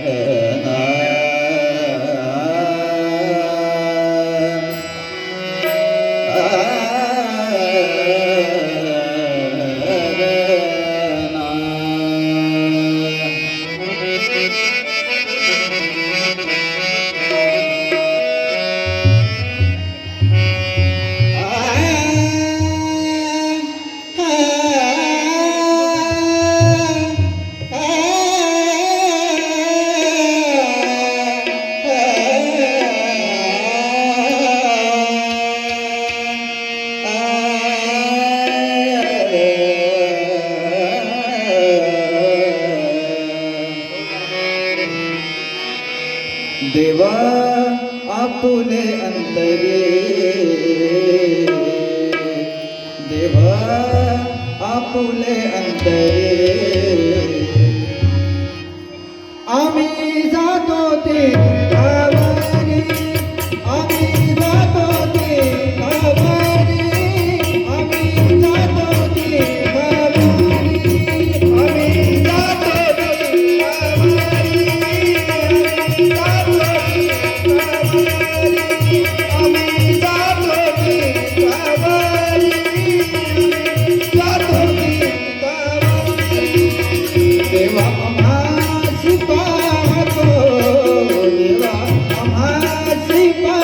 Yeah. देवा आपुले अंतरे. देवा आपुले अंतरे. आम्ही जातो ते Sleep.